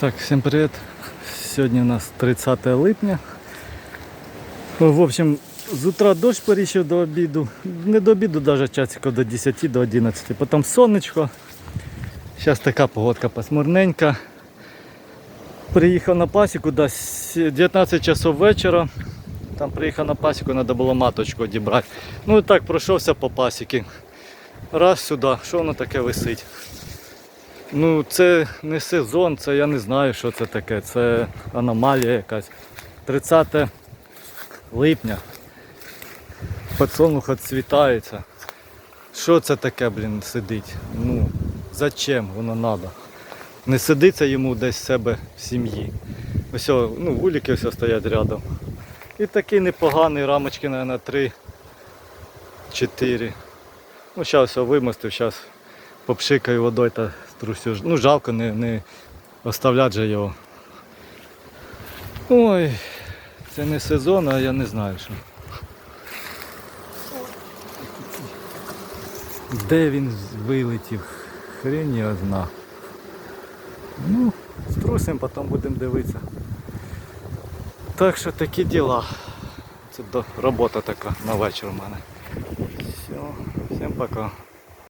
Так, всім привіт. Сьогодні у нас 30 липня. В общем, з утра дощ порішив до обіду. Не до обіду, навіть часиків до 10 до 11. Потім сонечко. Зараз така погодка посмурненька. Приїхав на пасіку десь 19 часов вечора. Там приїхав на пасіку, треба було маточку одібрати. Ну і так пройшовся по пасіки. Раз сюди, що воно таке висить? Ну, це не сезон, це я не знаю, що це таке. Це аномалія якась. 30 липня. Подсолнух відцвітається. Що це таке, блін, сидить? Ну, зачем воно треба? Не сидиться йому десь в себе в сім'ї. Ось, ну, вулики все стоять рядом. І такий непоганий, рамочки, мабуть, 3 4. Ну, зараз все вимостив, зараз попшикаю водою та струсю. Ну, жалко не, не оставляти же його. Ой, це не сезон, а я не знаю що. Де він вилетів? Хрень його зна. Ну, струсимо, потім будемо дивитися. Так що такі діла. Це робота така на вечір у мене. Все, всім пока.